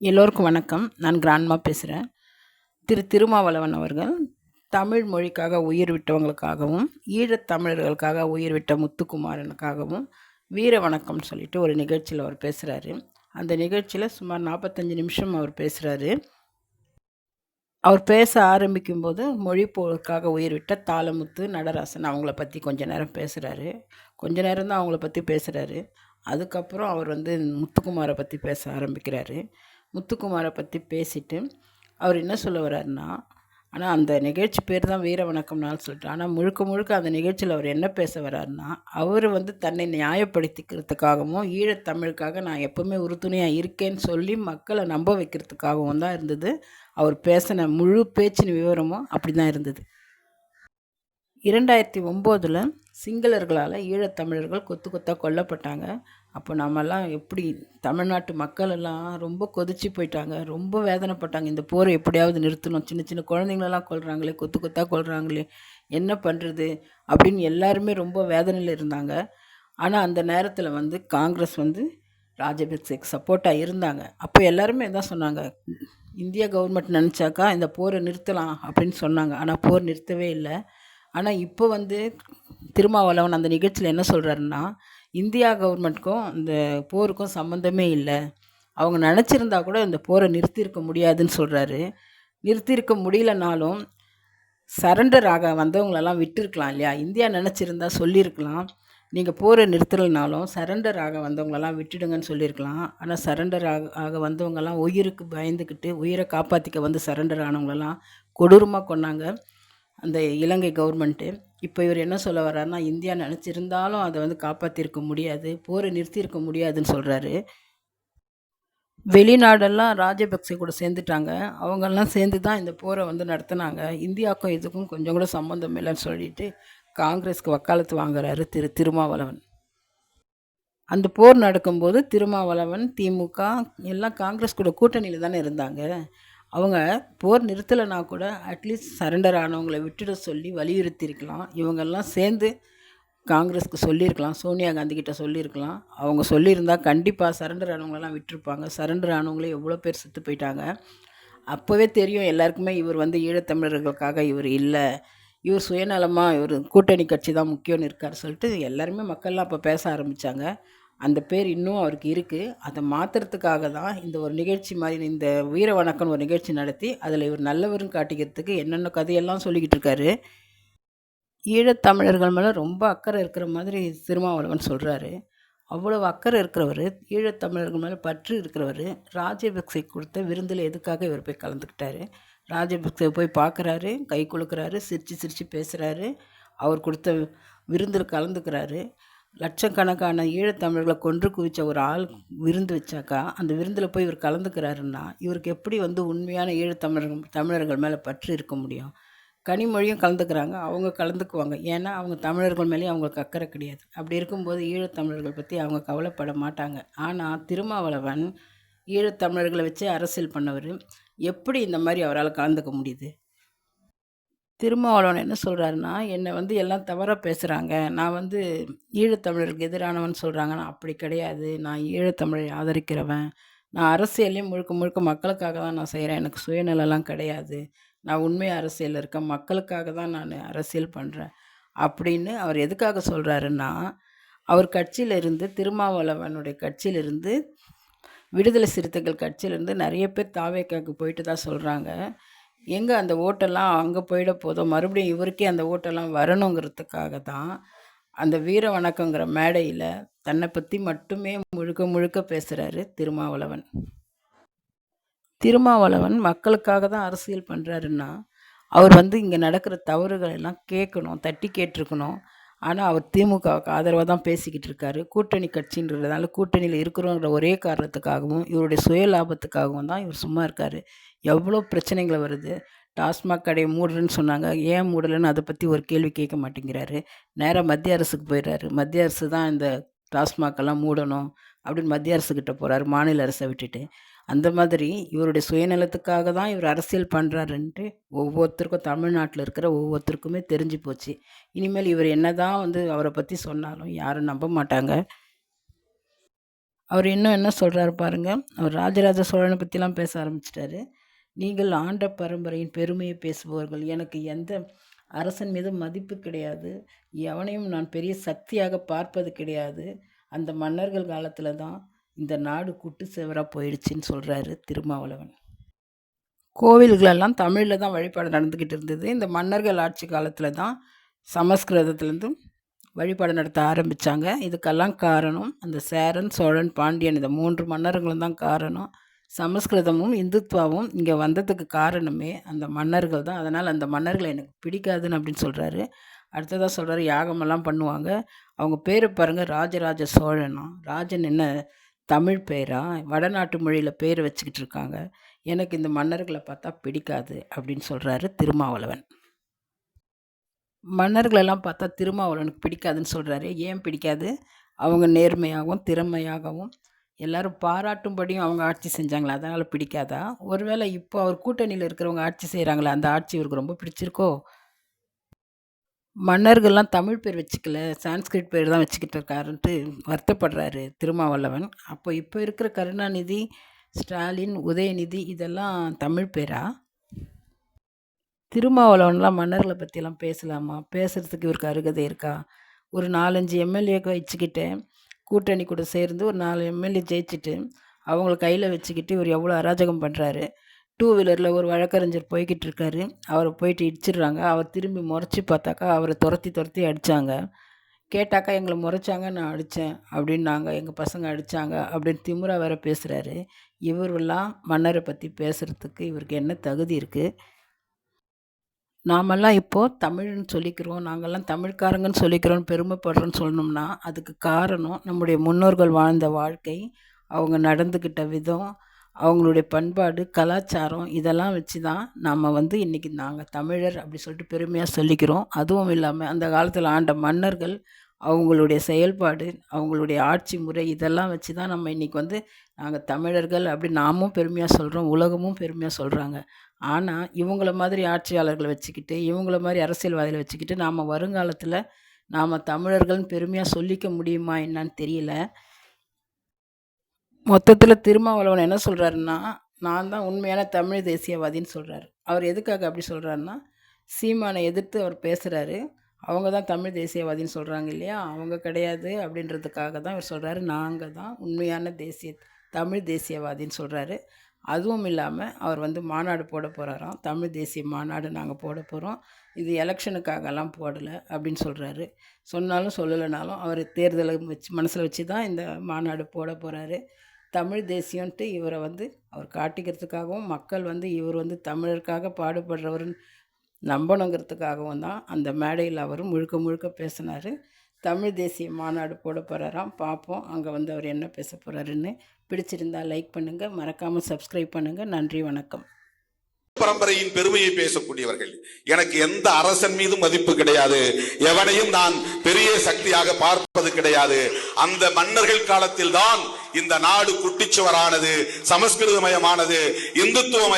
எல்லோருக்கும் வணக்கம். நான் கிராண்ட்மா பேசுகிறேன் திரு திருமாவளவன் அவர்கள் தமிழ் மொழிக்காக உயிர் விட்டவங்களுக்காகவும் ஈழத் தமிழர்களுக்காக உயிர் விட்ட முத்துக்குமாரனுக்காகவும் வீர வணக்கம் சொல்லிட்டு ஒரு நிகழ்ச்சியில் அவர் பேசுகிறாரு அந்த நிகழ்ச்சியில் சுமார் நாற்பத்தஞ்சு நிமிஷம் அவர் பேசுகிறாரு அவர் பேச ஆரம்பிக்கும்போது மொழி போருக்காக உயிர் விட்ட தாளமுத்து நடராசன் அவங்கள பற்றி கொஞ்ச நேரம் பேசுகிறாரு கொஞ்ச நேரம் தான் அவங்கள பற்றி பேசுகிறாரு அதுக்கப்புறம் அவர் வந்து முத்துக்குமாரை பற்றி பேச ஆரம்பிக்கிறாரு. முத்துக்குமாரை பற்றி பேசிட்டு அவர் என்ன சொல்ல வர்றாருன்னா ஆனால் அந்த நிகழ்ச்சி பேர் தான் வீர வணக்கம்னாலும் சொல்லிட்டு ஆனால் முழுக்க முழுக்க அந்த நிகழ்ச்சியில் அவர் என்ன பேச வர்றாருன்னா அவர் வந்து தன்னை நியாயப்படுத்திக்கிறதுக்காகவும் ஈழத்தமிழுக்காக நான் எப்போவுமே உறுதுணையாக இருக்கேன்னு சொல்லி மக்களை நம்ப வைக்கிறதுக்காகவும் தான் இருந்தது. அவர் பேசின முழு பேச்சின் விவரமும் அப்படி தான் இருந்தது. இரண்டாயிரத்தி ஒம்போதில் சிங்களர்களால் ஈழத்தமிழர்கள் கொத்து கொத்தாக கொல்லப்பட்டாங்க. அப்போ நம்மெல்லாம் எப்படி தமிழ்நாட்டு மக்கள் எல்லாம் ரொம்ப கொதிச்சு போயிட்டாங்க ரொம்ப வேதனைப்பட்டாங்க. இந்த போரை எப்படியாவது நிறுத்தணும். சின்ன சின்ன குழந்தைங்களெல்லாம் கொள்கிறாங்களே கொத்து கொத்தாக கொள்கிறாங்களே என்ன பண்ணுறது அப்படின்னு எல்லாருமே ரொம்ப வேதனையில் இருந்தாங்க. ஆனால் அந்த நேரத்தில் வந்து காங்கிரஸ் வந்து ராஜபக்சேக்கு சப்போர்ட்டாக இருந்தாங்க. அப்போ எல்லாருமே தான் சொன்னாங்க இந்தியா கவர்மெண்ட் நினச்சாக்கா இந்த போரை நிறுத்தலாம் அப்படின்னு சொன்னாங்க. ஆனால் போர் நிறுத்தவே இல்லை. ஆனால் இப்போ வந்து திருமாவளவன் அந்த நிகழ்ச்சியில் என்ன சொல்கிறாருன்னா இந்தியா கவர்மெண்ட்க்கும் இந்த போருக்கும் சம்மந்தமே இல்லை. அவங்க நினச்சிருந்தா கூட இந்த போரை நிறுத்தியிருக்க முடியாதுன்னு சொல்கிறாரு நிறுத்தியிருக்க முடியலனாலும் சரண்டர் ஆக வந்தவங்களெல்லாம் விட்டுருக்கலாம் இல்லையா? இந்தியா நினச்சிருந்தா சொல்லியிருக்கலாம் நீங்கள் போரை நிறுத்தலைனாலும் சரண்டர் ஆக வந்தவங்களெல்லாம் விட்டுடுங்கன்னு சொல்லியிருக்கலாம் ஆனால் சரண்டர் ஆக ஆக வந்தவங்கெல்லாம் உயிருக்கு பயந்துக்கிட்டு உயிரை காப்பாற்றிக்க வந்து சரண்டர் ஆனவங்களெல்லாம் கொடூரமாக கொன்னாங்க அந்த இலங்கை கவர்மெண்ட்டு. இப்போ இவர் என்ன சொல்ல வர்றாருன்னா இந்தியா நினச்சிருந்தாலும் அதை வந்து காப்பாற்றிருக்க முடியாது போரை நிறுத்தியிருக்க முடியாதுன்னு சொல்கிறாரு வெளிநாடெல்லாம் ராஜபக்சே கூட சேர்ந்துட்டாங்க. அவங்கெல்லாம் சேர்ந்து தான் இந்த போரை வந்து நடத்தினாங்க. இந்தியாவுக்கும் இதுக்கும் கொஞ்சம் கூட சம்மந்தம் இல்லைன்னு சொல்லிட்டு காங்கிரஸ்க்கு வக்காலத்து வாங்குறாரு திரு திருமாவளவன். அந்த போர் நடக்கும்போது திருமாவளவன் திமுக எல்லாம் காங்கிரஸ் கூட கூட்டணியில் தானே இருந்தாங்க. அவங்க போர் நிறுத்தலைனா கூட அட்லீஸ்ட் சரண்டர் ஆனவங்களை விட்டுட சொல்லி வலியுறுத்தியிருக்கலாம். இவங்கெல்லாம் சேர்ந்து காங்கிரஸ்க்கு சொல்லியிருக்கலாம் சோனியா காந்தி கிட்ட சொல்லியிருக்கலாம். அவங்க சொல்லியிருந்தால் கண்டிப்பாக சரண்டர் ஆனவங்களெல்லாம் விட்டுருப்பாங்க. சரண்டர் ஆனவங்களே எவ்வளோ பேர் செத்து போயிட்டாங்க. அப்போவே தெரியும் எல்லாருக்குமே இவர் வந்து ஈழத்தமிழர்களுக்காக இவர் இல்லை. இவர் சுயநலமாக இவர் கூட்டணி கட்சி தான் முக்கியம்னு இருக்கார் சொல்லிட்டு எல்லாருமே மக்கள்லாம் அப்போ பேச ஆரம்பித்தாங்க அந்த பேர் இன்னும் அவருக்கு இருக்குது அதை மாற்றுறதுக்காக தான் இந்த ஒரு நிகழ்ச்சி மாதிரி இந்த வீர வணக்கம் ஒரு நிகழ்ச்சி நடத்தி அதில் இவர் நல்லவரும் காட்டிக்கிறதுக்கு என்னென்ன கதையெல்லாம் சொல்லிக்கிட்டு இருக்காரு. ஈழத்தமிழர்கள் மேலே ரொம்ப அக்கறை இருக்கிற மாதிரி திருமாவளவன் சொல்கிறாரு அவ்வளவு அக்கறை இருக்கிறவர் ஈழத்தமிழர்கள் மேலே பற்று இருக்கிறவர் ராஜபக்சே கொடுத்த விருந்தில் எதுக்காக இவர் போய் கலந்துக்கிட்டாரு? ராஜபக்சே போய் பார்க்குறாரு கை கொடுக்குறாரு சிரித்து சிரித்து பேசுகிறாரு அவர் கொடுத்த விருந்தில் கலந்துக்கிறாரு. லட்சக்கணக்கான ஈழத்தமிழர்களை கொன்று குவித்த ஒரு ஆள் விருந்து வச்சாக்கா அந்த விருந்தில் போய் இவர் கலந்துக்கிறாருன்னா இவருக்கு எப்படி வந்து உண்மையான ஈழத்தமிழர்கள் தமிழர்கள் மேலே பற்று இருக்க முடியும்? கனிமொழியும் கலந்துக்கிறாங்க அவங்க கலந்துக்குவாங்க. ஏன்னா அவங்க தமிழர்கள் மேலேயும் அவங்களுக்கு அக்கறை கிடையாது. அப்படி இருக்கும்போது ஈழத்தமிழர்கள் பற்றி அவங்க கவலைப்பட மாட்டாங்க. ஆனால் திருமாவளவன் ஈழத்தமிழர்களை வச்சு அரசியல் பண்ணவர். எப்படி இந்த மாதிரி அவரால் கலந்துக்க முடியுது? திருமாவளவன் என்ன சொல்கிறாருன்னா என்னை வந்து எல்லாம் தவறாக பேசுகிறாங்க நான் வந்து ஈழத்தமிழருக்கு எதிரானவன் சொல்கிறாங்க நான் அப்படி கிடையாது. நான் ஈழத்தமிழை ஆதரிக்கிறவன். நான் அரசியலையும் முழுக்க முழுக்க மக்களுக்காக தான் நான் செய்கிறேன் எனக்கு சுயநலம்லாம் கிடையாது. நான் உண்மை அரசியலில் இருக்கேன். மக்களுக்காக தான் நான் அரசியல் பண்ணுறேன் அப்படின்னு அவர் எதுக்காக சொல்கிறாருன்னா அவர் கட்சியிலிருந்து திருமாவளவனுடைய கட்சியிலிருந்து விடுதலை சிறுத்தைகள் கட்சியிலேருந்து நிறைய பேர் தாவேக்காவுக்கு போயிட்டு தான் சொல்கிறாங்க எங்கே அந்த ஓட்டெல்லாம் அங்கே போயிட போதும்? மறுபடியும் இவருக்கே அந்த ஓட்டெல்லாம் வரணுங்கிறதுக்காக தான் அந்த வீர வணக்கங்கிற மேடையில் தன்னை பற்றி மட்டுமே முழுக்க முழுக்க பேசுகிறாரு திருமாவளவன். திருமாவளவன் மக்களுக்காக தான் அரசியல் பண்ணுறாருன்னா அவர் வந்து இங்கே நடக்கிற தவறுகள் எல்லாம் கேட்கணும் தட்டி கேட்டிருக்கணும். ஆனால் அவர் திமுகவுக்கு ஆதரவாக தான் பேசிக்கிட்டு இருக்காரு. கூட்டணி கட்சின்றதுனால கூட்டணியில் இருக்கிறோங்கிற ஒரே காரணத்துக்காகவும் இவருடைய சுய லாபத்துக்காகவும் தான் இவர் சும்மா இருக்கார். எவ்வளோ பிரச்சனைகள் வருது. டாஸ்மாக் கடையை மூடுறேன்னு சொன்னாங்க. ஏன் மூடலைன்னு அதை பற்றி ஒரு கேள்வி கேட்க மாட்டேங்கிறாரு. நேராக மத்திய அரசுக்கு போயிடுறாரு. மத்திய அரசு தான் இந்த டாஸ்மாக்கெல்லாம் மூடணும் அப்படின்னு மத்திய அரசுக்கிட்ட போகிறாரு மாநில அரசை விட்டுட்டு. அந்த மாதிரி இவருடைய சுயநலத்துக்காக தான் இவர் அரசியல் பண்ணுறாருன்ட்டு ஒவ்வொருத்தருக்கும் தமிழ்நாட்டில் இருக்கிற ஒவ்வொருத்தருக்குமே தெரிஞ்சு போச்சு. இனிமேல் இவர் என்ன தான் வந்து அவரை பற்றி சொன்னாலும் யாரும் நம்ப மாட்டாங்க. அவர் இன்னும் என்ன சொல்கிறாரு பாருங்கள் அவர் ராஜராஜ சோழனை பற்றிலாம் பேச ஆரம்பிச்சிட்டாரு. நீங்கள் ஆண்ட பரம்பரையின் பெருமையை பேசுபவர்கள். எனக்கு எந்த அரசன் மீது மதிப்பு கிடையாது. எவனையும் நான் பெரிய சக்தியாக பார்ப்பது கிடையாது. அந்த மன்னர்கள் காலத்தில் தான் இந்த நாடு குட்டு செவராக போயிடுச்சுன்னு சொல்கிறாரு திருமாவளவன். கோவில்களெல்லாம் தமிழில் தான் வழிபாடு நடந்துக்கிட்டு இருந்தது. இந்த மன்னர்கள் ஆட்சி காலத்தில் தான் சமஸ்கிருதத்துலேருந்தும் வழிபாடு நடத்த ஆரம்பித்தாங்க இதுக்கெல்லாம் காரணம் அந்த சேரன் சோழன் பாண்டியன் இந்த மூன்று மன்னர்களும் தான் காரணம். சமஸ்கிருதமும் இந்துத்வாவும் இங்கே வந்ததுக்கு காரணமே அந்த மன்னர்கள் தான். அதனால் அந்த மன்னர்களை எனக்கு பிடிக்காதுன்னு அப்படின்னு சொல்கிறாரு அடுத்ததாக சொல்கிறாரு யாகமெல்லாம் பண்ணுவாங்க. அவங்க பேரை பாருங்கள் ராஜராஜ சோழனா. ராஜன் என்ன தமிழ் பேரா? வடநாட்டு மொழியில் பேர் வச்சுக்கிட்டு இருக்காங்க. எனக்கு இந்த மன்னர்களை பார்த்தா பிடிக்காது அப்படின்னு சொல்கிறாரு திருமாவளவன். மன்னர்களெல்லாம் பார்த்தா திருமாவளவனுக்கு பிடிக்காதுன்னு சொல்கிறாரு ஏன் பிடிக்காது? அவங்க நேர்மையாகவும் திறமையாகவும் எல்லாரும் பாராட்டும்படியும் அவங்க ஆட்சி செஞ்சாங்களா? அதனால் பிடிக்காதா? ஒருவேளை இப்போ அவர் கூட்டணியில் இருக்கிறவங்க ஆட்சி செய்கிறாங்களே அந்த ஆட்சி இவருக்கு ரொம்ப பிடிச்சிருக்கோ? மன்னர்கள்லாம் தமிழ் பேர் வச்சுக்கல சான்ஸ்கிரிட் பேர் தான் வச்சுக்கிட்டு இருக்காருன்ட்டு வருத்தப்படுறாரு திருமாவளவன். அப்போ இப்போ இருக்கிற கருணாநிதி ஸ்டாலின் உதயநிதி இதெல்லாம் தமிழ் பேரா? திருமாவளவன்லாம் மன்னர்களை பற்றிலாம் பேசலாமா? பேசுகிறதுக்கு இவருக்கு அருகதை இருக்கா? ஒரு நாலஞ்சு எம்எல்ஏக்கு வச்சுக்கிட்டு கூட்டணி கூட சேர்ந்து ஒரு நாலு எம்எல்ஏ ஜெயிச்சுட்டு அவங்கள கையில் வச்சுக்கிட்டு இவர் எவ்வளோ அராஜகம் பண்ணுறாரு டூ வீலரில் ஒரு வழக்கறிஞர் போய்கிட்டு இருக்காரு அவரை போயிட்டு இடிச்சிடுறாங்க. அவர் திரும்பி முறைச்சி பார்த்தாக்கா அவரை துரத்தி துரத்தி அடித்தாங்க கேட்டாக்கா எங்களை முறைச்சாங்க நான் அடித்தேன் அப்படின்னாங்க. எங்கள் பசங்க அடித்தாங்க அப்படின்னு திமுறா வேற பேசுகிறாரு இவரெல்லாம் மன்னரை பற்றி பேசுகிறதுக்கு இவருக்கு என்ன தகுதி இருக்குது நாமெல்லாம் இப்போது தமிழ்னு சொல்லிக்கிறோம். நாங்கள்லாம் தமிழ்காரங்கன்னு சொல்லிக்கிறோன்னு பெருமைப்படுறோன்னு சொல்லணும்னா அதுக்கு காரணம் நம்முடைய முன்னோர்கள் வாழ்ந்த வாழ்க்கை அவங்க நடந்துக்கிட்ட விதம் அவங்களுடைய பண்பாடு கலாச்சாரம் இதெல்லாம் வச்சு தான் நாம் வந்து இன்றைக்கி நாங்கள் தமிழர் அப்படி சொல்லிட்டு பெருமையாக சொல்லிக்கிறோம். அதுவும் இல்லாமல் அந்த காலத்தில் ஆண்ட மன்னர்கள் அவங்களுடைய செயல்பாடு அவங்களுடைய ஆட்சி முறை இதெல்லாம் வச்சு தான் நம்ம இன்றைக்கி வந்து நாங்கள் தமிழர்கள் அப்படி நாமும் பெருமையாக சொல்கிறோம் உலகமும் பெருமையாக சொல்கிறாங்க ஆனால் இவங்கள மாதிரி ஆட்சியாளர்களை வச்சுக்கிட்டு இவங்கள மாதிரி அரசியல்வாதிகளை வச்சுக்கிட்டு நாம் வருங்காலத்தில் நாம் தமிழர்கள்னு பெருமையாக சொல்லிக்க முடியுமா என்னன்னு தெரியல. மொத்தத்தில் திருமாவளவன் என்ன சொல்கிறாருன்னா நான் தான் உண்மையான தமிழ் தேசியவாதின்னு சொல்கிறாரு அவர் எதுக்காக அப்படி சொல்கிறாருன்னா சீமானை எதிர்த்து அவர் பேசுகிறாரு அவங்க தான் தமிழ் தேசியவாதின்னு சொல்கிறாங்க இல்லையா? அவங்க கிடையாது அப்படின்றதுக்காக தான் இவர் சொல்கிறாரு நாங்கள் தான் உண்மையான தேசிய தமிழ் தேசியவாதின்னு சொல்கிறாரு அதுவும் இல்லாமல் அவர் வந்து மாநாடு போட போகிறாராம் தமிழ் தேசிய மாநாடு நாங்கள் போட போகிறோம் இது எலெக்ஷனுக்காகலாம் போடலை அப்படின்னு சொல்கிறாரு சொன்னாலும் சொல்லலைனாலும் அவர் தேர்தலை வச்சு மனசில் வச்சு தான் இந்த மாநாடு போட போகிறாரு தமிழ் தேசியன்ட்டு இவரை வந்து அவர் காட்டிக்கிறதுக்காகவும் மக்கள் வந்து இவர் வந்து தமிழருக்காக பாடுபடுறவர்னு நம்பணுங்கிறதுக்காகவும் தான் அந்த மேடையில் அவர் முழுக்க முழுக்க பேசினார். தமிழ் தேசிய மாநாடு போட போகிறாராம் பார்ப்போம் அங்கே வந்து அவர் என்ன பேச போகிறாருன்னு பிடிச்சிருந்தா லைக் பண்ணுங்கள் மறக்காமல் சப்ஸ்கிரைப் பண்ணுங்கள் நன்றி வணக்கம். பரம்பரையின் பெருமையை பேசக்கூடியவர்கள். எனக்கு எந்த அரசன் மீதும் மதிப்பு கிடையாது. எவனையும் நான் பெரிய சக்தியாக பார்ப்பது கிடையாது. அந்த மன்னர்கள் காலத்தில் தான் இந்த நாடு குட்டிச்சுவரானது சமஸ்கிருதமயமானது இந்துத்துவமய